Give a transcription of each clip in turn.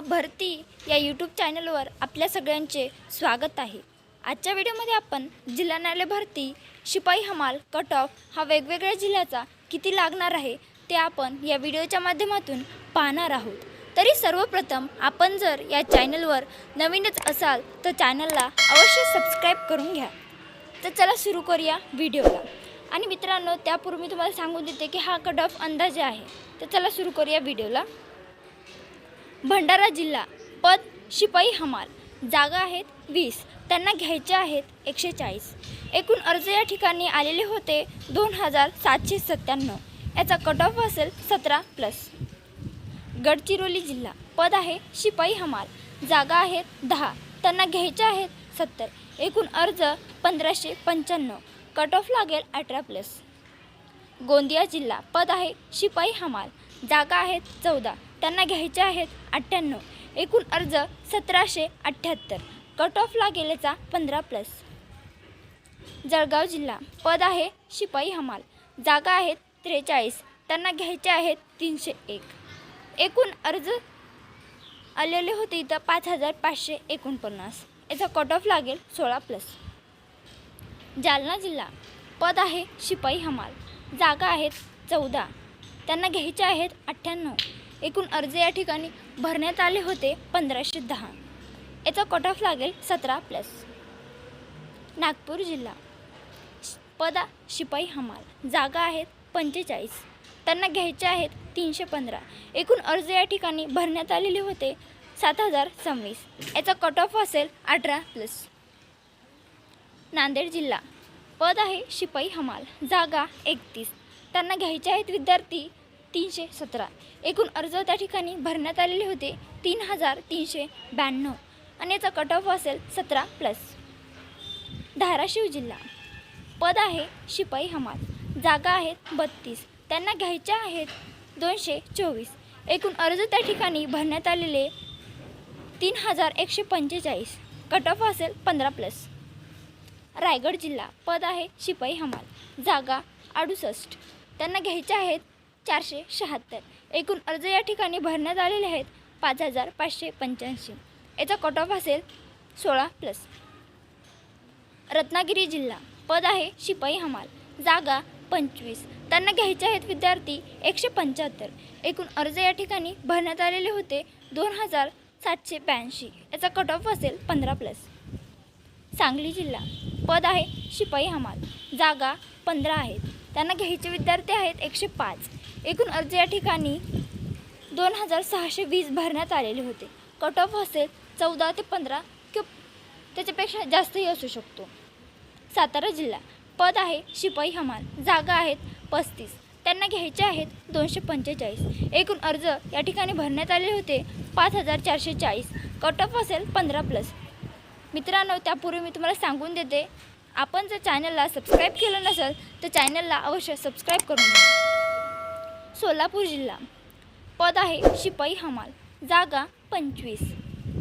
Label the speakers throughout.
Speaker 1: भरती या यूट्यूब चॅनलवर आपल्या सगळ्यांचे स्वागत आहे. आजच्या व्हिडिओमध्ये आपण जिल्हा न्यायालय भरती शिपाई हमाल कट ऑफ हा वेगवेगळ्या जिल्ह्याचा किती लागणार आहे ते आपण या व्हिडिओच्या माध्यमातून पाहणार आहोत. तरी सर्वप्रथम आपण जर या चॅनलवर नवीनच असाल तर चॅनलला अवश्य सबस्क्राईब करून घ्या. तर चला सुरू करूया व्हिडिओला. आणि मित्रांनो त्यापूर्वी मी तुम्हाला सांगून देते की हा कट ऑफ अंदाजे आहे. तर चला सुरू करूया व्हिडिओला. भंडारा जिल्हा पद शिपाई हमाल. जागा आहेत वीस. त्यांना घ्यायच्या आहेत एकशे चाळीस एकूण अर्ज या ठिकाणी आलेले होते दोन हजार सातशे सत्त्याण्णव. याचा कट ऑफ असेल सतरा प्लस गडचिरोली जिल्हा पद आहे शिपाई हमाल. जागा आहेत दहा. त्यांना घ्यायच्या आहेत सत्तर. एकूण अर्ज पंधराशे पंच्याण्णव. कट ऑफ लागेल अठरा प्लस गोंदिया जिल्हा पद आहे शिपाई हमाल. जागा आहेत चौदा. त्यांना घ्यायचे आहेत अठ्ठ्याण्णव. एकूण अर्ज सतराशे अठ्ठ्याहत्तर. कट ऑफ लागेल याचा पंधरा प्लस जळगाव जिल्हा. पद आहे शिपाई हमाल. जागा आहेत त्रेचाळीस. त्यांना घ्यायचे आहेत तीनशे एक. एकूण अर्ज आलेले होते इथं पाच हजार पाचशे एकोणपन्नास. याचा कट ऑफ लागेल सोळा प्लस जालना जिल्हा. पद आहे शिपाई हमाल. जागा आहेत चौदा. त्यांना घ्यायचे आहेत अठ्ठ्याण्णव. एकूण अर्ज या ठिकाणी भरण्यात आले होते पंधराशे दहा. याचा कट ऑफ लागेल सतरा प्लस नागपूर जिल्हा. पदा शिपाई हमाल. जागा आहेत पंचेचाळीस. त्यांना घ्यायचे आहेत तीनशे पंधरा. एकूण अर्ज या ठिकाणी भरण्यात आलेले होते सात हजार सव्वीस. याचा कट ऑफ असेल अठरा प्लस नांदेड जिल्हा. पद आहे शिपाई हमाल. जागा एकतीस. त्यांना घ्यायचे आहेत विद्यार्थी तीनशे सतरा. एकूण अर्ज त्या ठिकाणी भरण्यात आलेले होते तीन हजार तीनशे ब्याण्णव आणि याचा कट ऑफ असेल सतरा प्लस धाराशिव जिल्हा. पद आहे शिपाई हमाल जागा आहेत बत्तीस. त्यांना घ्यायच्या आहेत दोनशे चोवीस. एकूण अर्ज त्या ठिकाणी भरण्यात आलेले तीन हजार एकशे पंचेचाळीस. कट ऑफ असेल पंधरा प्लस रायगड जिल्हा. पद आहे शिपाई हमाल जागा अडुसष्ट. त्यांना घ्यायच्या आहेत चारशे शहात्तर. एकूण अर्ज या ठिकाणी भरण्यात आलेले आहेत पाच हजार पाचशे पंच्याऐंशी. याचा कट ऑफ असेल सोळा प्लस रत्नागिरी जिल्हा. पद आहे शिपाई हमाल. जागा पंचवीस. त्यांना घ्यायचे आहेत विद्यार्थी एकशे पंच्याहत्तर. एकूण अर्ज या ठिकाणी भरण्यात आलेले होते दोन हजार सातशे ब्याऐंशी. याचा कट ऑफ असेल पंधरा प्लस सांगली जिल्हा. पद आहे शिपाई हमाल. जागा पंधरा आहेत. त्यांना घ्यायचे विद्यार्थी आहेत एकशे पाच. एकूण अर्ज या ठिकाणी दोन हजार सहाशे वीस भरण्यात आलेले होते. कट ऑफ असेल चौदा ते पंधरा किंवा त्याच्यापेक्षा जास्तही असू शकतो. सातारा जिल्हा. पद आहे शिपाई हमाल. जागा आहेत पस्तीस. त्यांना घ्यायचे आहेत दोनशे पंचेचाळीस. एकूण अर्ज या ठिकाणी भरण्यात आले होते पाच हजार चारशे चाळीस. कट ऑफ असेल पंधरा प्लस मित्रांनो त्यापूर्वी मी तुम्हाला सांगून देते आपण जर चॅनलला सबस्क्राईब केलं नसेल तर चॅनलला अवश्य सबस्क्राईब करून घ्या. सोलापूर जिल्हा. पद आहे शिपाई हमाल. जागा पंचवीस.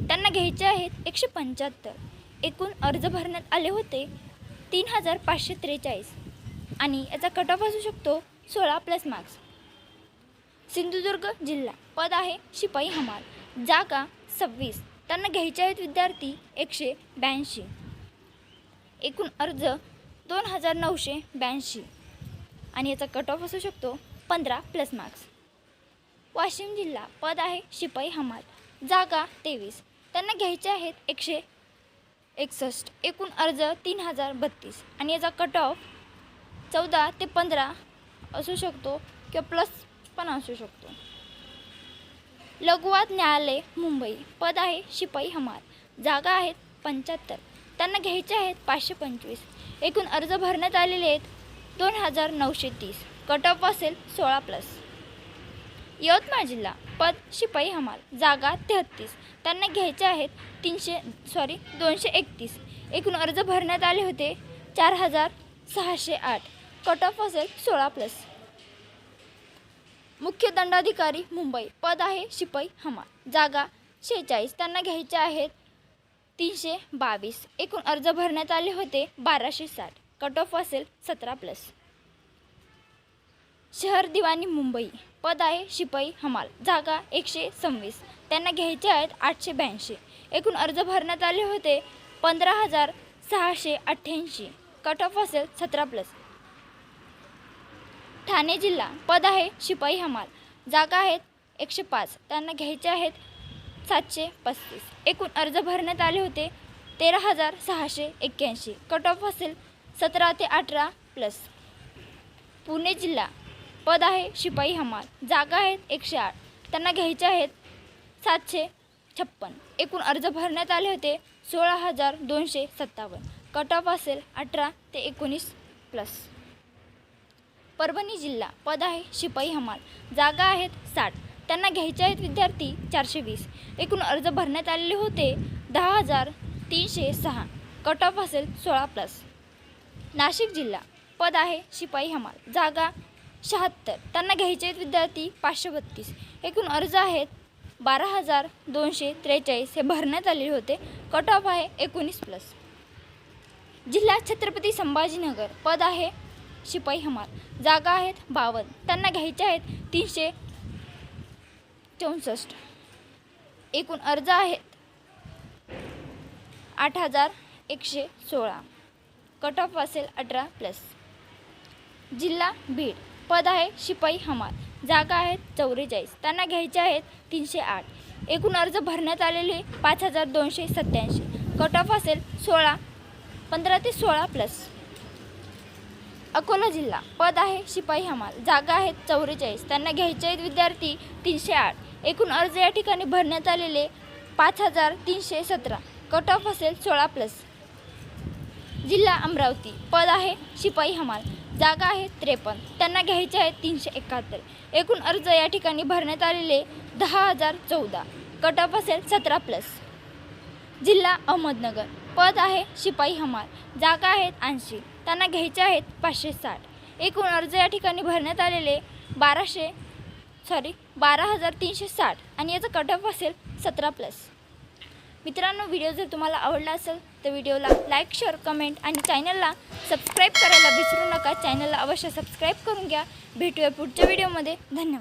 Speaker 1: त्यांना घ्यायचे आहेत एकशे पंच्याहत्तर. एकूण अर्ज भरण्यात आले होते तीन हजार पाचशे त्रेचाळीस. आणि याचा कट ऑफ असू शकतो सोळा प्लस मार्क्स सिंधुदुर्ग जिल्हा. पद आहे शिपाई हमाल. जागा सव्वीस. त्यांना घ्यायचे आहेत विद्यार्थी एकशे ब्याऐंशी. एकूण अर्ज दोन हजार नऊशे ब्याऐंशी. आणि याचा कट ऑफ असू शकतो पंधरा प्लस मार्क्स वाशिम जिल्हा पद आहे शिपाई हमाल जागा तेवीस. त्यांना घ्यायचे आहेत एकशे एकसष्ट. एकूण अर्ज तीन हजार बत्तीस. आणि याचा कट ऑफ चौदा ते पंधरा असू शकतो किंवा प्लस पण असू शकतो. लघुवाद न्यायालय मुंबई. पद आहे शिपाई हमाल जागा आहेत पंच्याहत्तर. त्यांना घ्यायचे आहेत पाचशे पंचवीस. एकूण अर्ज भरण्यात आलेले आहेत दोन हजार नऊशे तीस. कट ऑफ असेल सोळा प्लस. यवतमाळ जिल्हा पद शिपाई हमाल जागा तेहत्तीस त्यांना घ्यायचे आहेत तीनशे सॉरी दोनशे एकतीस. एकूण अर्ज भरण्यात आले होते चार हजार सहाशे आठ. कट ऑफ असेल सोळा प्लस. मुख्य दंडाधिकारी मुंबई पद आहे शिपाई हमाल. जागा शेहेचाळीस. त्यांना घ्यायचे आहेत तीनशे बावीस. एकूण अर्ज भरण्यात आले होते बाराशे साठ. कट ऑफ असेल सतरा प्लस. शहर दिवाणी मुंबई. पद आहे शिपाई हमाल. जागा एकशे सव्वीस. त्यांना घ्यायचे आहेत आठशे ब्याऐंशी. एकूण अर्ज भरण्यात आले होते पंधरा हजार सहाशे अठ्ठ्याऐंशी. कट ऑफ असेल सतरा प्लस ठाणे जिल्हा. पद आहे शिपाई हमाल. जागा आहेत एकशे पाच. त्यांना घ्यायचे आहेत सातशे पस्तीस. एकूण अर्ज भरण्यात आले होते तेरा हजार सहाशे एक्क्याऐंशी. कट ऑफ असेल सतरा ते अठरा प्लस पुणे जिल्हा. पद आहे शिपाई हमाल जागा आहेत एकशे आठ. त्यांना घ्यायचे आहेत सातशे छप्पन. एकूण अर्ज भरण्यात आले होते सोळा हजार दोनशे सत्तावन्न. कट ऑफ असेल अठरा ते एकोणीस प्लस परभणी जिल्हा पद आहे शिपाई हमाल जागा आहेत साठ. त्यांना घ्यायचे आहेत विद्यार्थी चारशे वीस. एकूण अर्ज भरण्यात आलेले होते दहा हजार तीनशे सहा. कट ऑफ असेल सोळा प्लस नाशिक जिल्हा पद आहे शिपाई हमाल जागा शहात्तर. त्यांना घ्यायचे आहेत विद्यार्थी पाचशे बत्तीस. एकूण अर्ज आहेत बारा हजार दोनशे त्रेचाळीस. हे भरण्यात आलेले होते. कट ऑफ आहे एकोणीस प्लस जिल्हा छत्रपती संभाजीनगर. पद आहे शिपाई हमाल. जागा आहेत बावन्न. त्यांना घ्यायचे आहेत तीनशे चौसष्ट. एकूण अर्ज आहेत आठ हजार एकशे सोळा. कट ऑफ असेल अठरा प्लस जिल्हा बीड. पद आहे शिपाई हमाल. जागा आहेत चौवेचाळीस त्यांना घ्यायचे आहेत तीनशे आठ. एकूण अर्ज भरण्यात आलेले पाच हजार दोनशे सत्त्याऐंशी. कट ऑफ असेल सोळा पंधरा ते सोळा प्लस अकोला जिल्हा. पद आहे शिपाई हमाल. जागा आहेत चौवेचाळीस त्यांना घ्यायचे आहेत विद्यार्थी तीनशे आठ. एकूण अर्ज या ठिकाणी भरण्यात आलेले पाच हजार तीनशे सतरा. कट ऑफ असेल सोळा प्लस जिल्हा अमरावती. पद आहे शिपाई हमाल. जागा आहे त्रेपन्न. त्यांना घ्यायचे आहेत तीनशे एकाहत्तर. एकूण अर्ज या ठिकाणी भरण्यात आलेले दहा हजार चौदा. कट ऑफ असेल सतरा प्लस जिल्हा अहमदनगर. पद आहे शिपाई हमाल. जागा आहेत ऐंशी. त्यांना घ्यायचे आहेत पाचशे साठ. एकूण अर्ज या ठिकाणी भरण्यात आलेले बाराशे सॉरी बारा हजार तीनशे साठ. आणि याचं कट ऑफ असेल सतरा प्लस मित्रांनो व्हिडिओ जर तुम्हाला आवडला असेल तर व्हिडिओला लाईक शेअर कमेंट आणि चॅनलला सबस्क्राईब करायला विसरू नका. चॅनलला अवश्य सबस्क्राईब करून घ्या. भेटूया पुढच्या व्हिडिओमध्ये. धन्यवाद.